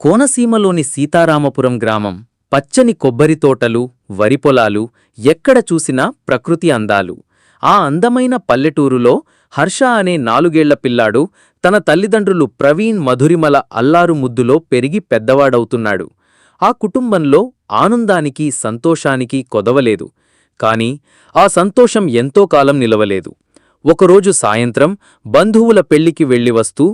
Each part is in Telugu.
కోనసీమలోని సీతారామపురం గ్రామం పచ్చని కొబ్బరి తోటలు వరి పొలాలు ఎక్కడ చూసినా ప్రకృతి అందాలు. ఆ అందమైన పల్లెటూరులో హర్ష అనే నాలుగేళ్ళ పిల్లాడు తన తల్లిదండ్రులు ప్రవీణ్ మధురిమల అల్లారు ముద్దులో పెరిగి పెద్దవాడవుతున్నాడు. ఆ కుటుంబంలో ఆనందానికి సంతోషానికి కొదవలేదు. కాని ఆ సంతోషం ఎంతో కాలం నిలవలేదు. ఒకరోజు సాయంత్రం బంధువుల పెళ్ళికి వెళ్ళి వస్తూ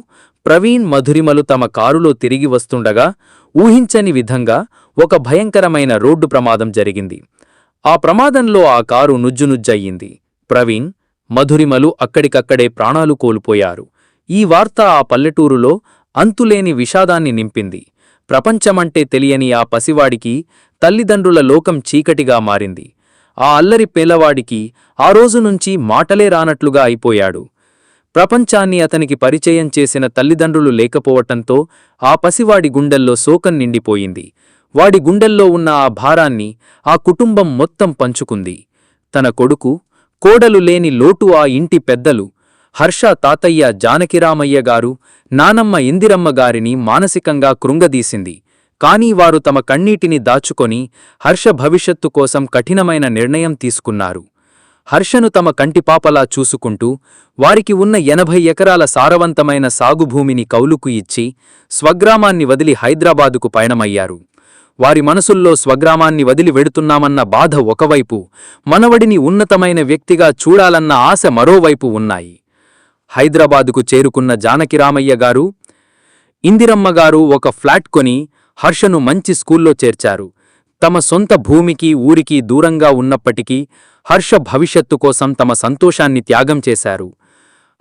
ప్రవీణ్ మధురిమలు తమ కారులో తిరిగి వస్తుండగా ఊహించని విధంగా ఒక భయంకరమైన రోడ్డు ప్రమాదం జరిగింది. ఆ ప్రమాదంలో ఆ కారు నుజ్జునుజ్జయింది ప్రవీణ్ మధురిమలు అక్కడికక్కడే ప్రాణాలు కోల్పోయారు. ఈ వార్త ఆ పల్లెటూరులో అంతులేని విషాదాన్ని నింపింది. ప్రపంచమంటే తెలియని ఆ పసివాడికి తల్లిదండ్రుల లోకం చీకటిగా మారింది. ఆ అల్లరి పేలవాడికి ఆ రోజు నుంచి మాటలే రానట్లుగా అయిపోయాడు. ప్రపంచాన్ని అతనికి పరిచయం చేసిన తల్లిదండ్రులు లేకపోవటంతో ఆ పసివాడి గుండెల్లో శోకం నిండిపోయింది. వాడి గుండెల్లో ఉన్న ఆ భారాన్ని ఆ కుటుంబం మొత్తం పంచుకుంది. తన కొడుకు కోడలు లేని లోటు ఆ ఇంటి పెద్దలు హర్ష తాతయ్య జానకిరామయ్య గారు నానమ్మ ఇందిరమ్మ గారిని మానసికంగా కృంగదీసింది. కానీ వారు తమ కన్నీటిని దాచుకొని హర్ష భవిష్యత్తు కోసం కఠినమైన నిర్ణయం తీసుకున్నారు. హర్షను తమ కంటిపాపలా చూసుకుంటూ వారికి ఉన్న ఎనభై ఎకరాల సారవంతమైన సాగుభూమిని కౌలుకు ఇచ్చి స్వగ్రామాన్ని వదిలి హైదరాబాదుకు పయనమయ్యారు. వారి మనసుల్లో స్వగ్రామాన్ని వదిలి వెడుతున్నామన్న బాధ ఒకవైపు మనవడిని ఉన్నతమైన వ్యక్తిగా చూడాలన్న ఆశ మరోవైపు ఉన్నాయి. హైదరాబాదుకు చేరుకున్న జానకిరామయ్య గారు ఇందిరమ్మగారు ఒక ఫ్లాట్ కొని హర్షను మంచి స్కూల్లో చేర్చారు. తమ సొంత భూమికి ఊరికి దూరంగా ఉన్నప్పటికీ హర్ష భవిష్యత్తు కోసం తమ సంతోషాన్ని త్యాగం చేశారు.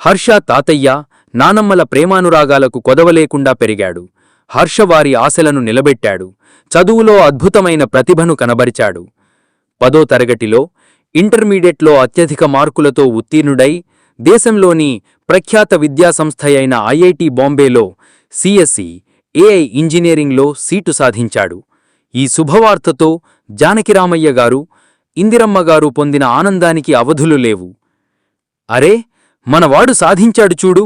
హర్ష తాతయ్య నానమ్మల ప్రేమానురాగాలకు కొదవలేకుండా పెరిగాడు. హర్ష వారి ఆశలను నిలబెట్టాడు. చదువులో అద్భుతమైన ప్రతిభను కనబరిచాడు. పదో తరగతిలో ఇంటర్మీడియట్లో అత్యధిక మార్కులతో ఉత్తీర్ణుడై దేశంలోని ప్రఖ్యాత విద్యాసంస్థయైన ఐఐటి బాంబేలో సిఎస్సి ఏఐ ఇంజనీరింగ్లో సీటు సాధించాడు. ఈ శుభవార్తతో జానకిరామయ్య గారు ఇందిరమ్మగారు పొందిన ఆనందానికి అవధులు లేవు. అరే మనవాడు సాధించాడు చూడు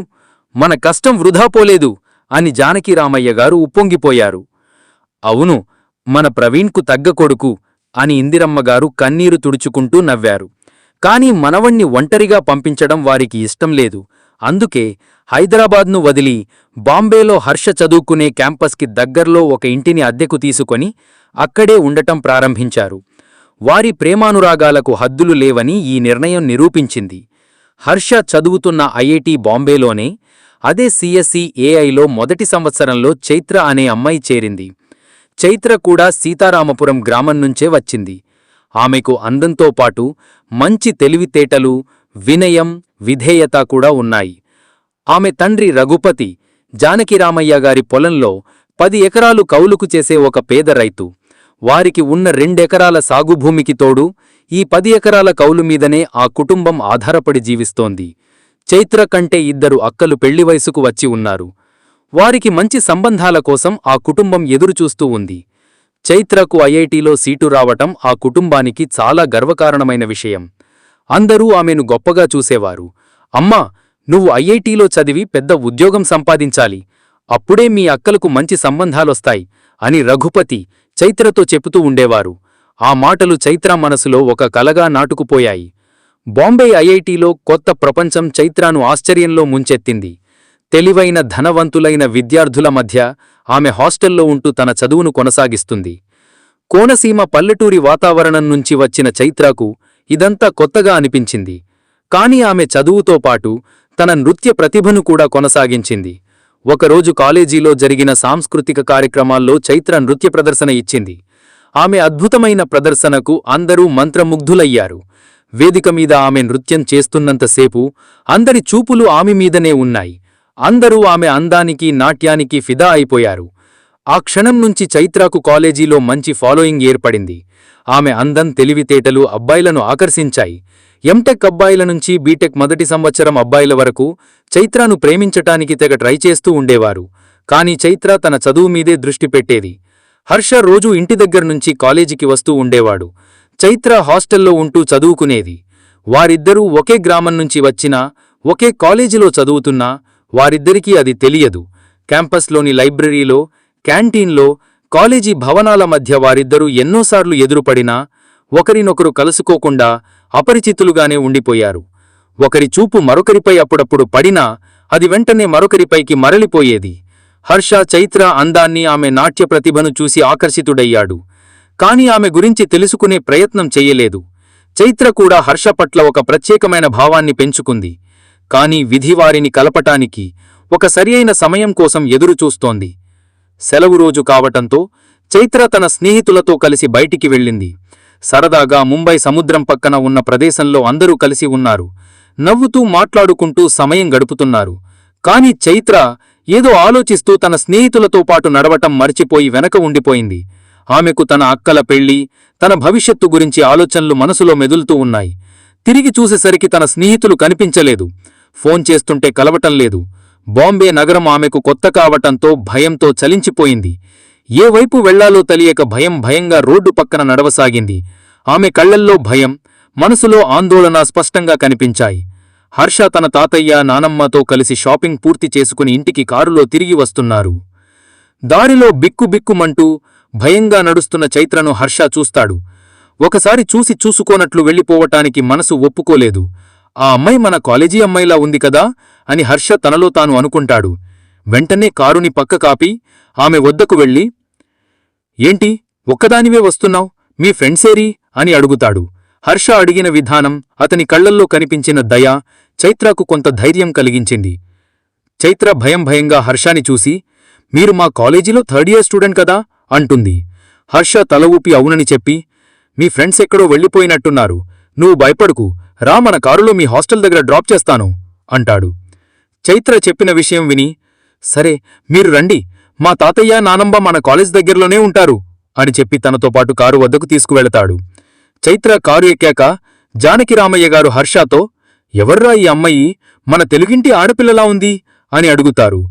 మన కష్టం వృధా పోలేదు అని జానకిరామయ్య గారు ఉప్పొంగిపోయారు. అవును మన ప్రవీణ్కు తగ్గ కొడుకు అని ఇందిరమ్మగారు కన్నీరు తుడుచుకుంటూ నవ్వారు. కాని మనవణ్ణి ఒంటరిగా పంపించడం వారికి ఇష్టం లేదు. అందుకే హైదరాబాద్ను వదిలి బాంబేలో హర్ష చదువుకునే క్యాంపస్కి దగ్గర్లో ఒక ఇంటిని అద్దెకు తీసుకొని అక్కడే ఉండటం ప్రారంభించారు. వారి ప్రేమానురాగాలకు హద్దులు లేవని ఈ నిర్ణయం నిరూపించింది. హర్ష చదువుతున్న ఐఐటి బాంబేలోనే అదే సిఎస్సి ఏఐలో మొదటి సంవత్సరంలో చైత్ర అనే అమ్మాయి చేరింది. చైత్ర కూడా సీతారామపురం గ్రామం నుంచే వచ్చింది. ఆమెకు అందంతో పాటు మంచి తెలివితేటలు వినయం విధేయత కూడా ఉన్నాయి. ఆమె తండ్రి రఘుపతి జానకిరామయ్య గారి పొలంలో పది ఎకరాలు కౌలుకు చేసే ఒక పేద రైతు. వారికి ఉన్న రెండెకరాల సాగుభూమికి తోడు ఈ పది ఎకరాల కౌలు మీదనే ఆ కుటుంబం ఆధారపడి జీవిస్తోంది. చైత్ర కంటే ఇద్దరు అక్కలు పెళ్ళి వయసుకు వచ్చి ఉన్నారు. వారికి మంచి సంబంధాల కోసం ఆ కుటుంబం ఎదురుచూస్తూ ఉంది. చైత్రకు ఐఐటీలో సీటు రావటం ఆ కుటుంబానికి చాలా గర్వకారణమైన విషయం. అందరూ ఆమెను గొప్పగా చూసేవారు. అమ్మా నువ్వు ఐఐటీలో చదివి పెద్ద ఉద్యోగం సంపాదించాలి. అప్పుడే మీ అక్కలకు మంచి సంబంధాలొస్తాయి అని రఘుపతి చైత్రతో చెబుతూ ఉండేవారు. ఆ మాటలు చైత్ర మనసులో ఒక కలగా నాటుకుపోయాయి. బాంబే ఐఐటీలో కొత్త ప్రపంచం చైత్రాను ఆశ్చర్యంలో ముంచెత్తింది. తెలివైన ధనవంతులైన విద్యార్థుల మధ్య ఆమె హాస్టల్లో ఉంటూ తన చదువును కొనసాగిస్తుంది. కోనసీమ పల్లెటూరి వాతావరణం నుంచి వచ్చిన చైత్రకు ఇదంతా కొత్తగా అనిపించింది. కాని ఆమె చదువుతో పాటు తన నృత్య ప్రతిభను కూడా కొనసాగించింది. ఒకరోజు కాలేజీలో జరిగిన సాంస్కృతిక కార్యక్రమాల్లో చైత్ర నృత్య ప్రదర్శన ఇచ్చింది. ఆమె అద్భుతమైన ప్రదర్శనకు అందరూ మంత్రముగ్ధులయ్యారు. వేదిక మీద ఆమె నృత్యం చేస్తున్నంతసేపు అందరి చూపులు ఆమె మీదనే ఉన్నాయి. అందరూ ఆమె అందానికి నాట్యానికి ఫిదా అయిపోయారు. ఆ క్షణం నుంచి చైత్రాకు కాలేజీలో మంచి ఫాలోయింగ్ ఏర్పడింది. ఆమె అందం తెలివితేటలు అబ్బాయిలను ఆకర్షించాయి. ఎంటెక్ అబ్బాయిల నుంచి బీటెక్ మొదటి సంవత్సరం అబ్బాయిల వరకు చైత్రను ప్రేమించటానికి తెగ ట్రై చేస్తూ ఉండేవారు. కాని చైత్ర తన చదువు మీదే దృష్టి పెట్టేది. హర్ష రోజూ ఇంటి దగ్గర నుంచి కాలేజీకి వస్తూ ఉండేవాడు. చైత్ర హాస్టల్లో ఉంటూ చదువుకునేది. వారిద్దరూ ఒకే గ్రామం నుంచి వచ్చినా ఒకే కాలేజీలో చదువుతున్నా వారిద్దరికీ అది తెలియదు. క్యాంపస్లోని లైబ్రరీలో క్యాంటీన్లో కాలేజీ భవనాల మధ్య వారిద్దరూ ఎన్నోసార్లు ఎదురుపడినా ఒకరినొకరు కలుసుకోకుండా అపరిచితులుగానే ఉండిపోయారు. ఒకరి చూపు మరొకరిపై అప్పుడప్పుడు పడినా అది వెంటనే మరొకరిపైకి మరలిపోయేది. హర్ష చైత్ర అందాన్ని ఆమె నాట్య ప్రతిభను చూసి ఆకర్షితుడయ్యాడు. కాని ఆమె గురించి తెలుసుకునే ప్రయత్నం చెయ్యలేదు చైత్ర కూడా హర్ష పట్ల ఒక ప్రత్యేకమైన భావాన్ని పెంచుకుంది. కాని విధి వారిని కలపటానికి ఒక సరియైన సమయం కోసం ఎదురుచూస్తోంది. సెలవు రోజు కావటంతో చైత్ర తన స్నేహితులతో కలిసి బయటికి వెళ్ళింది. సరదాగా ముంబై సముద్రం పక్కన ఉన్న ప్రదేశంలో అందరూ కలిసి ఉన్నారు. నవ్వుతూ మాట్లాడుకుంటూ సమయం గడుపుతున్నారు. కాని చైత్ర ఏదో ఆలోచిస్తూ తన స్నేహితులతో పాటు నడవటం మర్చిపోయి వెనక ఉండిపోయింది. ఆమెకు తన అక్కల పెళ్ళి తన భవిష్యత్తు గురించి ఆలోచనలు మనసులో మెదులుతూ ఉన్నాయి. తిరిగి చూసేసరికి తన స్నేహితులు కనిపించలేదు. ఫోన్ చేస్తుంటే కలవటం లేదు. బాంబే నగరం ఆమెకు కొత్త కావటంతో భయంతో చలించిపోయింది. ఏ వైపు వెళ్ళాలో తెలియక భయం భయంగా రోడ్డు పక్కన నడవసాగింది. ఆమె కళ్ళల్లో భయం మనసులో ఆందోళన స్పష్టంగా కనిపించాయి. హర్ష తన తాతయ్య నానమ్మతో కలిసి షాపింగ్ పూర్తి చేసుకుని ఇంటికి కారులో తిరిగి వస్తున్నారు. దారిలో బిక్కుబిక్కుమంటూ భయంగా నడుస్తున్న చైత్రను హర్ష చూస్తాడు. ఒకసారి చూసి చూసుకోనట్లు వెళ్ళిపోవటానికి మనసు ఒప్పుకోలేదు. ఆ అమ్మాయి మన కాలేజీ అమ్మాయిలా ఉంది కదా అని హర్ష తనలో తాను అనుకుంటాడు. వెంటనే కారుని పక్క కాపి ఆమె వద్దకు వెళ్ళి ఏంటి ఒక్కదానివే వస్తున్నావ్? మీ ఫ్రెండ్సేరి అని అడుగుతాడు. హర్ష అడిగిన విధానం అతని కళ్ళల్లో కనిపించిన దయ చైత్రకు కొంత ధైర్యం కలిగించింది. చైత్ర భయం భయంగా హర్షాని చూసి మీరు మా కాలేజీలో థర్డ్ ఇయర్ స్టూడెంట్ కదా? అంటుంది. హర్ష తల ఊపి అవునని చెప్పి మీ ఫ్రెండ్స్ ఎక్కడో వెళ్ళిపోయినట్టున్నారు. నువ్వు భయపడుకు. రా మన కారులో మీ హాస్టల్ దగ్గర డ్రాప్ చేస్తాను. అంటాడు. చైత్ర చెప్పిన విషయం విని సరే మీరు రండి. మా తాతయ్య నానమ్మ మన కాలేజ్ దగ్గరలోనే ఉంటారు అని చెప్పి తనతో పాటు కారు వద్దకు తీసుకువెళతాడు. చైత్ర కారు ఎక్కాక జానకిరామయ్య గారు హర్షాతో ఎవర్రా ఈ అమ్మాయి? మన తెలుగింటి ఆడపిల్లలా ఉంది? అని అడుగుతారు.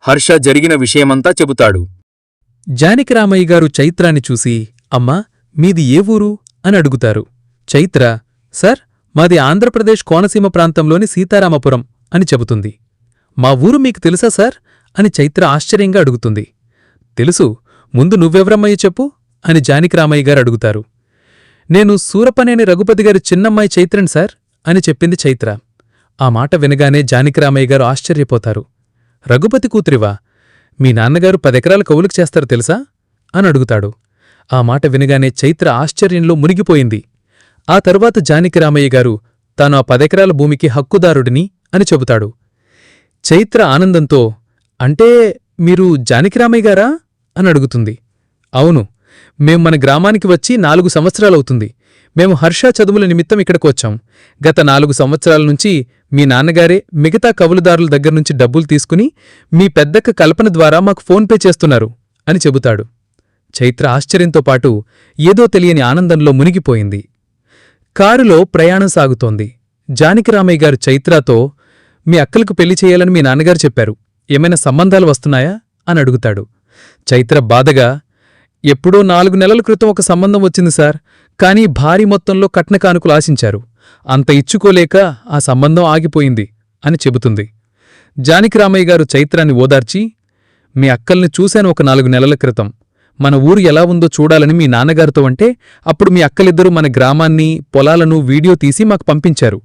హర్ష జరిగిన విషయమంతా చెబుతాడు. జానకిరామయ్య గారు చైత్రాన్ని చూసి అమ్మా మీది ఏ ఊరు? అని అడుగుతారు. చైత్ర సార్ మాది ఆంధ్రప్రదేశ్ కోనసీమ ప్రాంతంలోని సీతారామపురం అని చెబుతుంది. మా ఊరు మీకు తెలుసా సార్? అని చైత్ర ఆశ్చర్యంగా అడుగుతుంది. తెలుసు ముందు నువ్వెవరమ్మయ్య చెప్పు? అని జానికిరామయ్య గారు అడుగుతారు. నేను సూరపనేని రఘుపతి గారి చిన్నమ్మాయి చైత్రన్ సార్ అని చెప్పింది చైత్ర. ఆ మాట వినగానే జానికిరామయ్య గారు ఆశ్చర్యపోతారు. రఘుపతి కూతురివా? మీ నాన్నగారు పదెకరాల కౌలుకు చేస్తారు తెలుసా? అని అడుగుతాడు. ఆ మాట వినగానే చైత్ర ఆశ్చర్యంలో మునిగిపోయింది. ఆ తరువాత జానికిరామయ్య గారు తాను ఆ పదెకరాల భూమికి హక్కుదారుడిని అని చెబుతాడు. చైత్ర ఆనందంతో అంటే మీరు జానకిరామయ్య గారా? అని అడుగుతుంది. అవును మేం మన గ్రామానికి వచ్చి నాలుగు సంవత్సరాలవుతుంది. మేము హర్ష చదువుల నిమిత్తం ఇక్కడికి వచ్చాం. గత నాలుగు సంవత్సరాల నుంచి మీ నాన్నగారే మిగతా కవులుదారుల దగ్గర్నుంచి డబ్బులు తీసుకుని మీ పెద్దక్క కల్పన ద్వారా మాకు ఫోన్పే చేస్తున్నారు అని చెబుతాడు. చైత్ర ఆశ్చర్యంతో పాటు ఏదో తెలియని ఆనందంలో మునిగిపోయింది. కారులో ప్రయాణం సాగుతోంది. జానకిరామయ్య గారు చైత్రాతో మీ అక్కలకు పెళ్ళి చేయాలని మీ నాన్నగారు చెప్పారు. ఏమైనా సంబంధాలు వస్తున్నాయా? అని అడుగుతాడు. చైత్ర బాధగా ఎప్పుడో నాలుగు నెలల క్రితం ఒక సంబంధం వచ్చింది సార్ కానీ భారీ మొత్తంలో కట్న కానుకలు ఆశించారు. అంత ఇచ్చుకోలేక ఆ సంబంధం ఆగిపోయింది అని చెబుతుంది. జానకిరామయ్య గారు చైత్రాన్ని ఓదార్చి మీ అక్కల్ని చూశాను ఒక నాలుగు నెలల క్రితం. మన ఊరు ఎలా ఉందో చూడాలని మీ నాన్నగారితో అంటే అప్పుడు మీ అక్కలిద్దరూ మన గ్రామాన్ని పొలాలను వీడియో తీసి మాకు పంపించారు.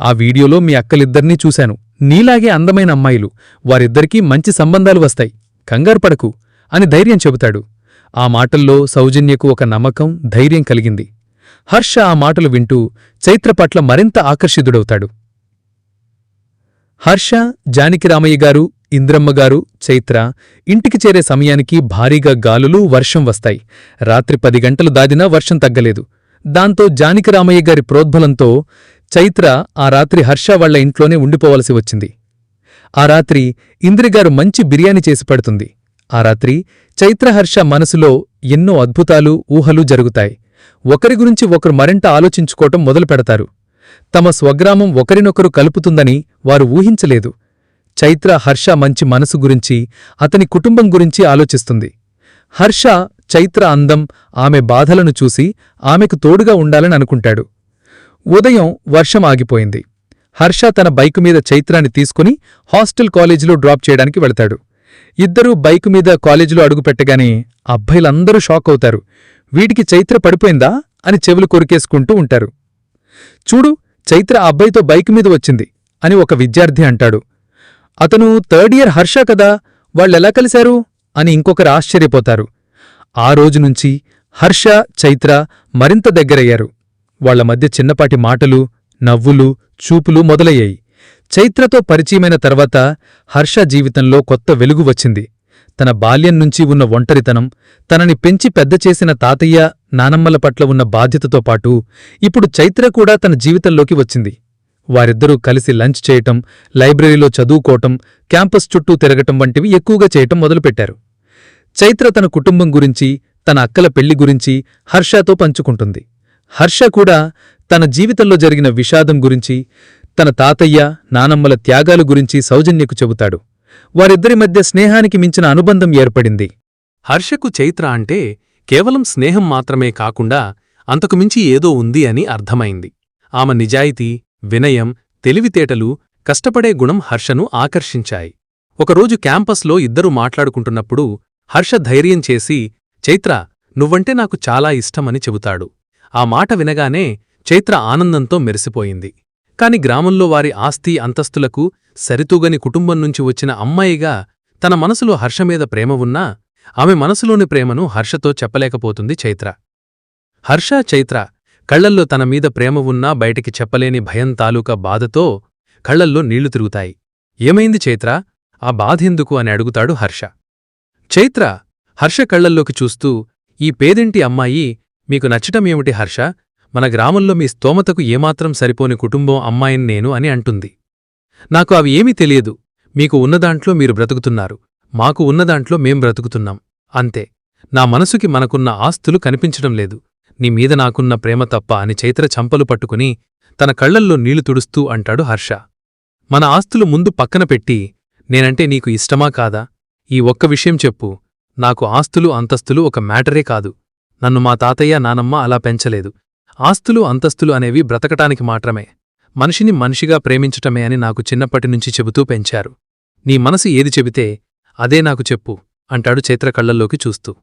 ఆ వీడియోలో మీ అక్కలిద్దరినీ చూశాను. నీలాగే అందమైన అమ్మాయిలు వారిద్దరికీ మంచి సంబంధాలు వస్తాయి. కంగారు పడకు అని ధైర్యం చెబుతాడు. ఆ మాటల్లో సౌజన్యకు ఒక నమ్మకం ధైర్యం కలిగింది. హర్ష ఆ మాటలు వింటూ చైత్ర పట్ల మరింత ఆకర్షితుడవుతాడు. హర్ష జానకిరామయ్య గారు ఇంద్రమ్మగారు చైత్ర ఇంటికి చేరే సమయానికి భారీగా గాలులు వర్షం వస్తాయి. రాత్రి పది గంటలు దాదినా వర్షం తగ్గలేదు. దాంతో జానకిరామయ్య గారి ప్రోద్బలంతో చైత్ర ఆ రాత్రి హర్ష వాళ్ళ ఇంట్లోనే ఉండిపోవలసి వచ్చింది. ఆ రాత్రి ఇంద్రిగారు మంచి బిర్యానీ చేసి పెడుతుంది. ఆ రాత్రి చైత్రహర్ష మనసులో ఎన్నో అద్భుతాలు ఊహలు జరుగుతాయి. ఒకరి గురించి ఒకరు మరింత ఆలోచించుకోవటం మొదలు పెడతారు. తమ స్వగ్రామం ఒకరినొకరు కలుపుతుందని వారు ఊహించలేదు. చైత్ర హర్ష మంచి మనసు గురించి అతని కుటుంబం గురించి ఆలోచిస్తుంది. హర్ష చైత్ర అందం ఆమె బాధలను చూసి ఆమెకు తోడుగా ఉండాలని అనుకుంటాడు. ఉదయం వర్షం ఆగిపోయింది. హర్ష తన బైకు మీద చైత్రాన్ని తీసుకుని హాస్టల్ కాలేజీలో డ్రాప్ చేయడానికి వెళతాడు. ఇద్దరూ బైకు మీద కాలేజీలో అడుగుపెట్టగానే అబ్బాయిలందరూ షాక్ అవుతారు. వీటికి చైత్ర పడిపోయిందా అని చెవులు కొరికేసుకుంటూ ఉంటారు. చూడు చైత్ర అబ్బాయితో బైక్ మీద వచ్చింది అని ఒక విద్యార్థి అంటాడు. అతను థర్డ్ ఇయర్ హర్ష కదా వాళ్ళెలా కలిశారు? అని ఇంకొకరు ఆశ్చర్యపోతారు. ఆ రోజునుంచి హర్ష చైత్ర మరింత దగ్గరయ్యారు. వాళ్ళ మధ్య చిన్నపాటి మాటలు నవ్వులు చూపులు మొదలయ్యాయి. చైత్రతో పరిచయమైన తర్వాత హర్ష జీవితంలో కొత్త వెలుగు వచ్చింది. తన బాల్యం నుంచి ఉన్న ఒంటరితనం తనని పెంచి పెద్ద చేసిన తాతయ్య నానమ్మల పట్ల ఉన్న బాధ్యతతో పాటు ఇప్పుడు చైత్ర కూడా తన జీవితంలోకి వచ్చింది. వారిద్దరూ కలిసి లంచ్ చేయటం లైబ్రరీలో చదువుకోవటం క్యాంపస్ చుట్టూ తిరగటం వంటివి ఎక్కువగా చేయటం మొదలుపెట్టారు. చైత్ర తన కుటుంబం గురించి తన అక్కల పెళ్ళి గురించి హర్షతో పంచుకుంటుంది. హర్ష కూడా తన జీవితంలో జరిగిన విషాదం గురించి తన తాతయ్య నానమ్మల త్యాగాలు గురించి సౌజన్యకు చెబుతాడు. వారిద్దరి మధ్య స్నేహానికి మించిన అనుబంధం ఏర్పడింది. హర్షకు చైత్ర అంటే కేవలం స్నేహం మాత్రమే కాకుండా అంతకుమించి ఏదో ఉంది అని అర్థమైంది. ఆమె నిజాయితీ వినయం తెలివితేటలు కష్టపడే గుణం హర్షను ఆకర్షించాయి. ఒకరోజు క్యాంపస్లో ఇద్దరు మాట్లాడుకుంటున్నప్పుడు హర్ష ధైర్యం చేసి చైత్ర నువ్వంటే నాకు చాలా ఇష్టమని చెబుతాడు. ఆ మాట వినగానే చైత్ర ఆనందంతో మెరిసిపోయింది. కాని గ్రామంలో వారి ఆస్తి అంతస్తులకు సరితూగని కుటుంబం నుంచి వచ్చిన అమ్మాయిగా తన మనసులో హర్షమీద ప్రేమ ఉన్నా ఆమె మనసులోని ప్రేమను హర్షతో చెప్పలేకపోతుంది చైత్ర. హర్ష చైత్ర కళ్ళల్లో తన మీద ప్రేమ ఉన్నా బయటికి చెప్పలేని భయం తాలూకా బాధతో కళ్ళల్లో నీళ్ళు తిరుగుతాయి. ఏమైంది చైత్ర? ఆ బాధెందుకు అని అడుగుతాడు హర్ష. చైత్ర హర్ష కళ్ళల్లోకి చూస్తూ ఈ పేదింటి అమ్మాయి మీకు నచ్చటమేమిటి హర్ష? మన గ్రామంలో మీ స్తోమతకు ఏమాత్రం సరిపోని కుటుంబం అమ్మాయిని నేను అని అంటుంది. నాకు అవి ఏమీ తెలియదు. మీకు ఉన్నదాంట్లో మీరు బ్రతుకుతున్నారు. మాకు ఉన్నదాంట్లో మేం బ్రతుకుతున్నాం. అంతే. నా మనసుకి మనకున్న ఆస్తులు కనిపించడం లేదు. నీ మీద నాకున్న ప్రేమ తప్ప అని చైత్ర చంపలు పట్టుకుని తన కళ్ళల్లో నీళ్ళు తుడుస్తూ అంటాడు హర్ష. మన ఆస్తులు ముందు పక్కన పెట్టి నేనంటే నీకు ఇష్టమా కాదా? ఈ ఒక్క విషయం చెప్పు. నాకు ఆస్తులు అంతస్తులు ఒక మ్యాటరే కాదు. నన్ను మా తాతయ్య నానమ్మ అలా పెంచలేదు. ఆస్తులు అంతస్తులు అనేవి బ్రతకటానికి మాత్రమే. మనిషిని మనిషిగా ప్రేమించటమే అని నాకు చిన్నప్పటినుంచి చెబుతూ పెంచారు. నీ మనసు ఏది చెబితే అదే నాకు చెప్పు అంటాడు చైత్ర కళ్ళల్లోకి చూస్తూ.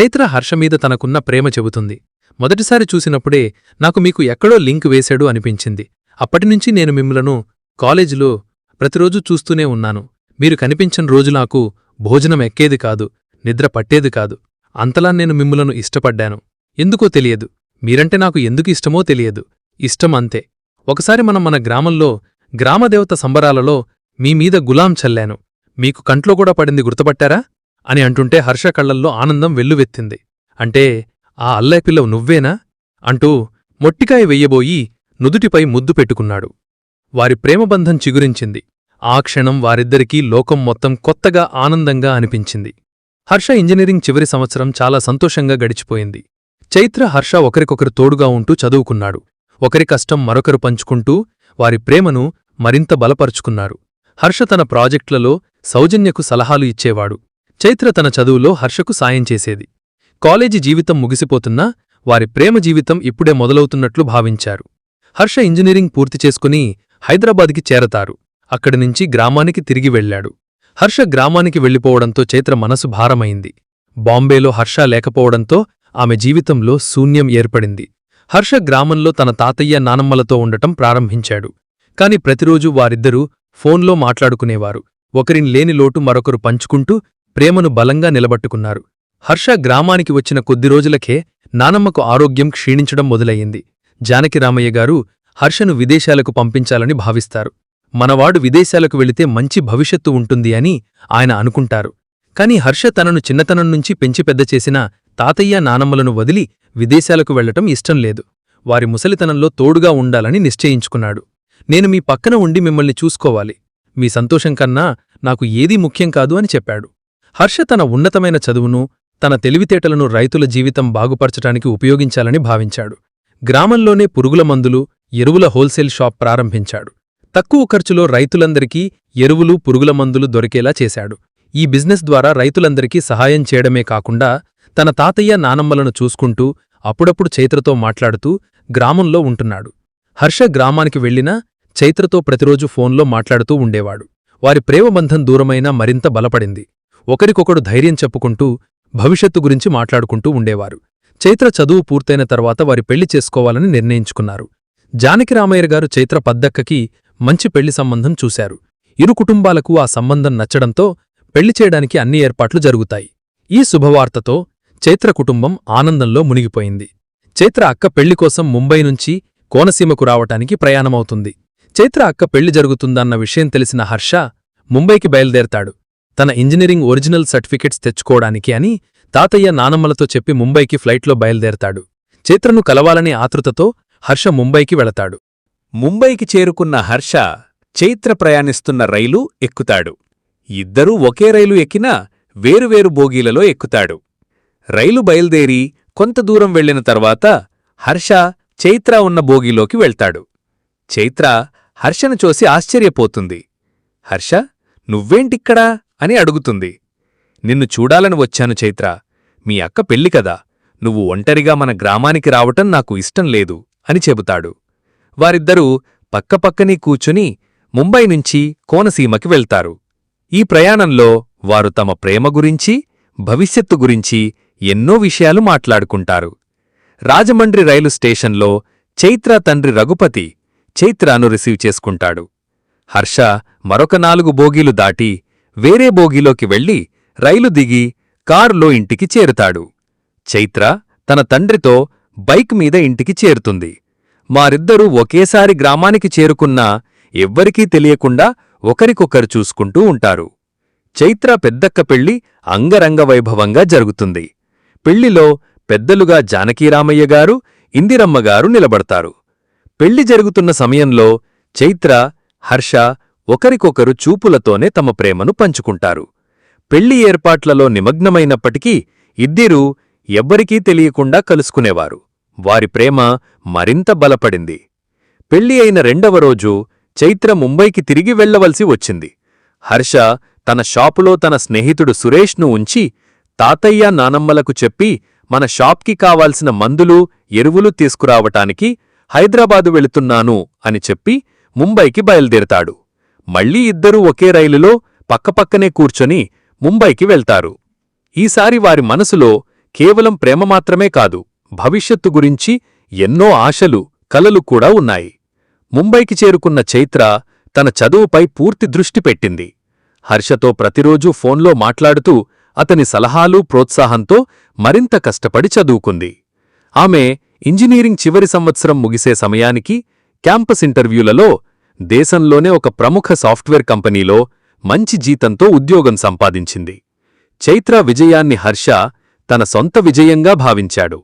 చైత్ర హర్షమీద తనకున్న ప్రేమ చెబుతుంది. మొదటిసారి చూసినప్పుడే నాకు మీకు ఎక్కడో లింక్ వేశాడు అనిపించింది. అప్పటినుంచి నేను మిమ్మలను కాలేజీలో ప్రతిరోజూ చూస్తూనే ఉన్నాను. మీరు కనిపించని రోజు నాకు భోజనం ఎక్కేది కాదు నిద్ర పట్టేది కాదు. అంతలా నేను మిమ్ములను ఇష్టపడ్డాను. ఎందుకో తెలియదు. మీరంటే నాకు ఎందుకు ఇష్టమో తెలియదు. ఇష్టం అంతే. ఒకసారి మనం మన గ్రామంలో గ్రామదేవత సంబరాలలో మీమీద గులాం చల్లాను. మీకు కంట్లో కూడా పడింది గుర్తుపట్టారా? అని అంటుంటే హర్ష కళ్ళల్లో ఆనందం వెల్లువెత్తింది. అంటే ఆ అల్లయ్య పిల్లవు నువ్వేనా? అంటూ మొట్టికాయ వెయ్యబోయి నుదుటిపై ముద్దు పెట్టుకున్నాడు. వారి ప్రేమబంధం చిగురించింది. ఆ క్షణం వారిద్దరికీ లోకం మొత్తం కొత్తగా ఆనందంగా అనిపించింది. హర్ష ఇంజనీరింగ్ చివరి సంవత్సరం చాలా సంతోషంగా గడిచిపోయింది. చైత్ర హర్ష ఒకరికొకరు తోడుగా ఉంటూ చదువుకున్నాడు. ఒకరి కష్టం మరొకరు పంచుకుంటూ వారి ప్రేమను మరింత బలపరుచుకున్నారు. హర్ష తన ప్రాజెక్టులలో సౌజన్యకు సలహాలు ఇచ్చేవాడు. చైత్ర తన చదువులో హర్షకు సాయం చేసేది. కాలేజీ జీవితం ముగిసిపోతున్నా వారి ప్రేమ జీవితం ఇప్పుడే మొదలవుతున్నట్లు భావించారు. హర్ష ఇంజనీరింగ్ పూర్తి చేసుకుని హైదరాబాద్కి చేరతారు. అక్కడి నుంచి గ్రామానికి తిరిగి వెళ్ళాడు. హర్ష గ్రామానికి వెళ్ళిపోవడంతో చైత్ర మనసు భారమైంది. బాంబేలో హర్ష లేకపోవడంతో ఆమె జీవితంలో శూన్యం ఏర్పడింది. హర్ష గ్రామంలో తన తాతయ్య నానమ్మలతో ఉండటం ప్రారంభించాడు. కాని ప్రతిరోజూ వారిద్దరూ ఫోన్లో మాట్లాడుకునేవారు. ఒకరిని లేని లోటు మరొకరు పంచుకుంటూ ప్రేమను బలంగా నిలబట్టుకున్నారు. హర్ష గ్రామానికి వచ్చిన కొద్ది రోజులకే నానమ్మకు ఆరోగ్యం క్షీణించడం మొదలయ్యింది. జానకిరామయ్య గారు హర్షను విదేశాలకు పంపించాలని భావిస్తారు. మనవాడు విదేశాలకు వెళితే మంచి భవిష్యత్తు ఉంటుంది అని ఆయన అనుకుంటారు. కాని హర్ష తనను చిన్నతనం నుంచి పెంచి పెద్ద చేసిన తాతయ్య నానమ్మలను వదిలి విదేశాలకు వెళ్ళటం ఇష్టం లేదు. వారి ముసలితనంలో తోడుగా ఉండాలని నిశ్చయించుకున్నాడు. నేను మీ పక్కన ఉండి మిమ్మల్ని చూసుకోవాలి. మీ సంతోషం కన్నా నాకు ఏదీ ముఖ్యం కాదు అని చెప్పాడు. హర్ష తన ఉన్నతమైన చదువును తన తెలివితేటలను రైతుల జీవితం బాగుపరచటానికి ఉపయోగించాలని భావించాడు. గ్రామంలోనే పురుగుల మందులు ఎరువుల హోల్సేల్ షాప్ ప్రారంభించాడు. తక్కువ ఖర్చులో రైతులందరికీ ఎరువులు పురుగుల మందులు దొరికేలా చేశాడు. ఈ బిజినెస్ ద్వారా రైతులందరికీ సహాయం చేయడమే కాకుండా తన తాతయ్య నానమ్మలను చూసుకుంటూ అప్పుడప్పుడు చైత్రతో మాట్లాడుతూ గ్రామంలో ఉంటున్నాడు. హర్ష గ్రామానికి వెళ్ళినా చైత్రతో ప్రతిరోజు ఫోన్లో మాట్లాడుతూ ఉండేవాడు. వారి ప్రేమబంధం దూరమైనా మరింత బలపడింది. ఒకరికొకడు ధైర్యం చెప్పుకుంటూ భవిష్యత్తు గురించి మాట్లాడుకుంటూ ఉండేవారు. చైత్ర చదువు పూర్తయిన తర్వాత వారి పెళ్ళి చేసుకోవాలని నిర్ణయించుకున్నారు. జానకిరామయ్య గారు చైత్ర పద్దక్కకి మంచి పెళ్ళి సంబంధం చూశారు. ఇరు కుటుంబాలకు ఆ సంబంధం నచ్చడంతో పెళ్ళి చేయడానికి అన్ని ఏర్పాట్లు జరుగుతాయి. ఈ శుభవార్తతో చైత్ర కుటుంబం ఆనందంలో మునిగిపోయింది. చైత్ర అక్క పెళ్ళి కోసం ముంబై నుంచి కోనసీమకు రావటానికి ప్రయాణమవుతుంది. చైత్ర అక్క పెళ్ళి జరుగుతుందన్న విషయం తెలిసిన హర్ష ముంబైకి బయలుదేరతాడు. తన ఇంజనీరింగ్ ఒరిజినల్ సర్టిఫికెట్స్ తెచ్చుకోవడానికి అని తాతయ్య నానమ్మలతో చెప్పి ముంబైకి ఫ్లైట్లో బయలుదేరతాడు. చైత్రను కలవాలనే ఆతృతతో హర్ష ముంబైకి వెళతాడు. ముంబైకి చేరుకున్న హర్ష చైత్ర ప్రయాణిస్తున్న రైలు ఎక్కుతాడు. ఇద్దరూ ఒకే రైలు ఎక్కినా వేరువేరు బోగీలలో ఎక్కుతాడు. రైలు బయల్దేరి కొంత దూరం వెళ్ళిన తర్వాత హర్ష చైత్ర ఉన్న బోగీలోకి వెళ్తాడు. చైత్ర హర్షను చూసి ఆశ్చర్యపోతుంది. హర్ష నువ్వేంటిక్కడా? అని అడుగుతుంది. నిన్ను చూడాలని వచ్చాను చైత్ర. మీ అక్క పెళ్ళి కదా. నువ్వు ఒంటరిగా మన గ్రామానికి రావటం నాకు ఇష్టం లేదు అని చెబుతాడు. వారిద్దరూ పక్కపక్కనే కూచుని ముంబై నుంచి కోనసీమకి వెళ్తారు. ఈ ప్రయాణంలో వారు తమ ప్రేమ గురించి భవిష్యత్తు గురించి ఎన్నో విషయాలు మాట్లాడుకుంటారు. రాజమండ్రి రైలు స్టేషన్లో చైత్ర తండ్రి రఘుపతి చైత్రాను రిసీవ్ చేసుకుంటాడు. హర్ష మరొక నాలుగు బోగీలు దాటి వేరే బోగీలోకి వెళ్ళి రైలు దిగి కారులో ఇంటికి చేరుతాడు. చైత్ర తన తండ్రితో బైక్ మీద ఇంటికి చేరుతుంది. మారిద్దరూ ఒకేసారి గ్రామానికి చేరుకున్నా ఎవ్వరికీ తెలియకుండా ఒకరికొకరు చూసుకుంటూ ఉంటారు. చైత్ర పెద్దక్క పెళ్ళి అంగరంగవైభవంగా జరుగుతుంది. పెళ్ళిలో పెద్దలుగా జానకీరామయ్య గారు ఇందిరమ్మగారు నిలబడతారు. పెళ్ళి జరుగుతున్న సమయంలో చైత్ర హర్ష ఒకరికొకరు చూపులతోనే తమ ప్రేమను పంచుకుంటారు. పెళ్ళి ఏర్పాట్లలో నిమగ్నమైనప్పటికీ ఇద్దిరూ ఎవ్వరికీ తెలియకుండా కలుసుకునేవారు. వారి ప్రేమ మరింత బలపడింది. పెళ్ళి అయిన రెండవ రోజు చైత్ర ముంబైకి తిరిగి వెళ్ళవలసి వచ్చింది. హర్ష తన షాపులో తన స్నేహితుడు సురేష్ను ఉంచి తాతయ్య నానమ్మలకు చెప్పి మన షాప్కి కావాల్సిన మందులు ఎరువులు తీసుకురావటానికి హైదరాబాదు వెళుతున్నాను అని చెప్పి ముంబైకి బయలుదేరతాడు. మళ్ళీ ఇద్దరూ ఒకే రైలులో పక్కపక్కనే కూర్చొని ముంబైకి వెళ్తారు. ఈసారి వారి మనసులో కేవలం ప్రేమ మాత్రమే కాదు భవిష్యత్తు గురించి ఎన్నో ఆశలు కలలు కూడా ఉన్నాయి. ముంబైకి చేరుకున్న చైత్ర తన చదువుపై పూర్తి దృష్టి పెట్టింది. హర్షతో ప్రతిరోజూ ఫోన్లో మాట్లాడుతూ అతని సలహాలు ప్రోత్సాహంతో మరింత కష్టపడి చదువుకుంది. ఆమె ఇంజనీరింగ్ చివరి సంవత్సరం ముగిసే సమయానికి క్యాంపస్ ఇంటర్వ్యూలలో దేశంలోనే ఒక ప్రముఖ సాఫ్ట్వేర్ కంపెనీలో మంచి జీతంతో ఉద్యోగం సంపాదించింది. చైత్ర విజయాన్ని హర్ష తన సొంత విజయంగా భావించాడు.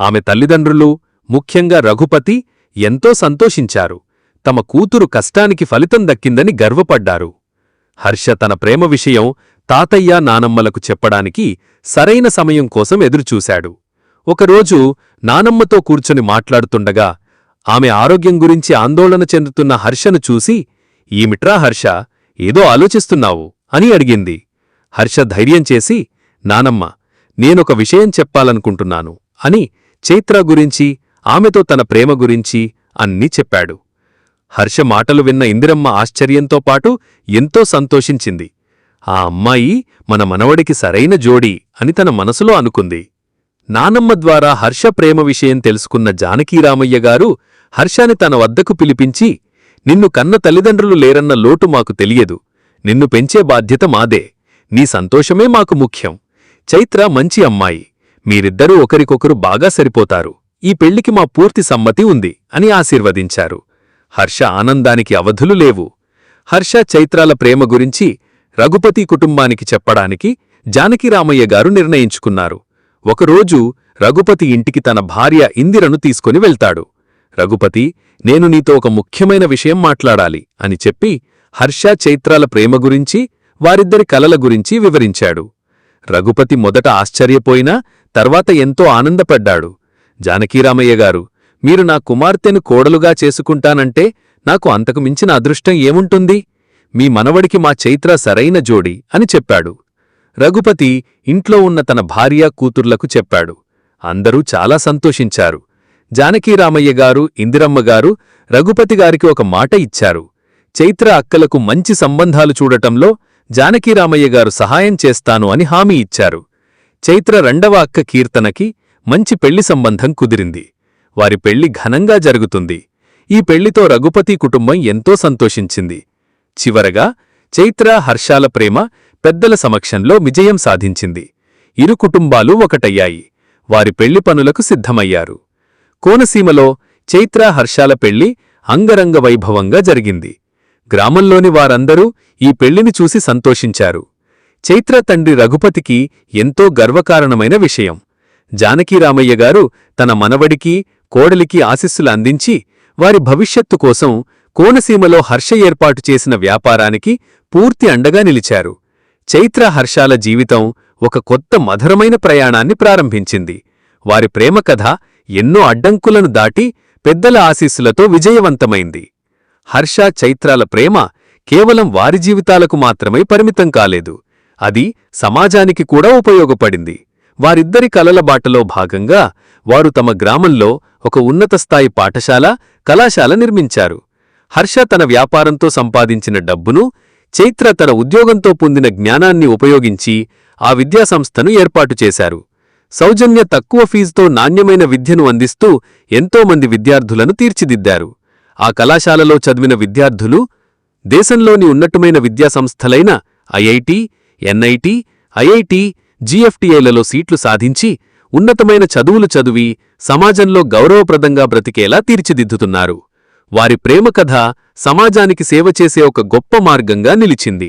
ఆమె తల్లిదండ్రులు ముఖ్యంగా రఘుపతి ఎంతో సంతోషించారు. తమ కూతురు కష్టానికి ఫలితం దక్కిందని గర్వపడ్డారు. హర్ష తన ప్రేమ విషయం తాతయ్య నానమ్మలకు చెప్పడానికి సరైన సమయం కోసం ఎదురుచూశాడు. ఒకరోజు నానమ్మతో కూర్చొని మాట్లాడుతుండగా ఆమె ఆరోగ్యం గురించి ఆందోళన చెందుతున్న హర్షను చూసి ఈమిట్రా హర్ష ఏదో ఆలోచిస్తున్నావు? అని అడిగింది. హర్ష ధైర్యం చేసి నానమ్మ నేనొక విషయం చెప్పాలనుకుంటున్నాను అని చైత్ర గురించి ఆమెతో తన ప్రేమ గురించి అన్నీ చెప్పాడు. హర్ష మాటలు విన్న ఇందిరమ్మ ఆశ్చర్యంతో పాటు ఎంతో సంతోషించింది. ఆ అమ్మాయి మన మనవడికి సరైన జోడి అని తన మనసులో అనుకుంది. నానమ్మ ద్వారా హర్ష ప్రేమ విషయం తెలుసుకున్న జానకీరామయ్య గారు హర్షాని తన వద్దకు పిలిపించి నిన్ను కన్న తల్లిదండ్రులు లేరన్న లోటు మాకు తెలియదు. నిన్ను పెంచే బాధ్యత మాదే. నీ సంతోషమే మాకు ముఖ్యం. చైత్ర మంచి అమ్మాయి. మీరిద్దరూ ఒకరికొకరు బాగా సరిపోతారు. ఈ పెళ్ళికి మా పూర్తి సమ్మతి ఉంది అని ఆశీర్వదించారు. హర్ష ఆనందానికి అవధులు లేవు. హర్ష చైత్రాల ప్రేమ గురించి రఘుపతి కుటుంబానికి చెప్పడానికి జానకిరామయ్య గారు నిర్ణయించుకున్నారు. ఒకరోజు రఘుపతి ఇంటికి తన భార్య ఇందిరను తీసుకుని వెళ్తాడు. రఘుపతి నేను నీతో ఒక ముఖ్యమైన విషయం మాట్లాడాలి అని చెప్పి హర్ష చైత్రాల ప్రేమ గురించి వారిద్దరి కలల గురించి వివరించాడు. రఘుపతి మొదట ఆశ్చర్యపోయినా తర్వాత ఎంతో ఆనందపడ్డాడు. జానకీరామయ్య గారు మీరు నా కుమార్తెను కోడలుగా చేసుకుంటానంటే నాకు అంతకు మించిన అదృష్టం ఏముంటుంది? మీ మనవడికి మా చైత్ర సరైన జోడి అని చెప్పాడు. రఘుపతి ఇంట్లో ఉన్న తన భార్య కూతుర్లకు చెప్పాడు. అందరూ చాలా సంతోషించారు. జానకీరామయ్య గారు ఇందిరమ్మగారు రఘుపతి గారికి ఒక మాట ఇచ్చారు. చైత్ర అక్కలకు మంచి సంబంధాలు చూడటంలో జానకీరామయ్య గారు సహాయం చేస్తాను అని హామీ ఇచ్చారు. చైత్ర రెండవ అక్క కీర్తనకి మంచి పెళ్ళి సంబంధం కుదిరింది. వారి పెళ్ళి ఘనంగా జరుగుతుంది. ఈ పెళ్ళితో రఘుపతి కుటుంబం ఎంతో సంతోషించింది. చివరగా చైత్ర హర్షాల ప్రేమ పెద్దల సమక్షంలో విజయం సాధించింది. ఇరు కుటుంబాలు ఒకటయ్యాయి. వారి పెళ్ళి పనులకు సిద్ధమయ్యారు. కోనసీమలో చైత్ర హర్షాల పెళ్ళి అంగరంగ వైభవంగా జరిగింది. గ్రామంలోని వారందరూ ఈ పెళ్ళిని చూసి సంతోషించారు. చైత్ర తండ్రి రఘుపతికి ఎంతో గర్వకారణమైన విషయం. జానకీరామయ్య గారు తన మనవడికి కోడలికి ఆశీస్సులు అందించి వారి భవిష్యత్తు కోసం కోనసీమలో హర్ష ఏర్పాటు చేసిన వ్యాపారానికి పూర్తి అండగా నిలిచారు. చైత్ర హర్షాల జీవితం ఒక కొత్త మధురమైన ప్రయాణాన్ని ప్రారంభించింది. వారి ప్రేమ కథ ఎన్నో అడ్డంకులను దాటి పెద్దల ఆశీస్సులతో విజయవంతమైంది. హర్ష చైత్రాల ప్రేమ కేవలం వారి జీవితాలకు మాత్రమే పరిమితం కాలేదు. అది సమాజానికి కూడా ఉపయోగపడింది. వారిద్దరి కలల బాటలో భాగంగా వారు తమ గ్రామంలో ఒక ఉన్నత స్థాయి పాఠశాల కళాశాల నిర్మించారు. హర్ష తన వ్యాపారంతో సంపాదించిన డబ్బును చైత్ర తన ఉద్యోగంతో పొందిన జ్ఞానాన్ని ఉపయోగించి ఆ విద్యాసంస్థను ఏర్పాటు చేశారు. సౌజన్య తక్కువ ఫీజుతో నాణ్యమైన విద్యను అందిస్తూ ఎంతోమంది విద్యార్థులను తీర్చిదిద్దారు. ఆ కళాశాలలో చదివిన విద్యార్థులు దేశంలోని ఉన్నతమైన విద్యాసంస్థలైన ఐఐటి ఎన్ఐటి ఐఐటి జీఎఫ్టీఐలలో సీట్లు సాధించి ఉన్నతమైన చదువులు చదివి సమాజంలో గౌరవప్రదంగా బ్రతికేలా తీర్చిదిద్దుతున్నారు. వారి ప్రేమ కథ సమాజానికి సేవ చేసే ఒక గొప్ప మార్గంగా నిలిచింది.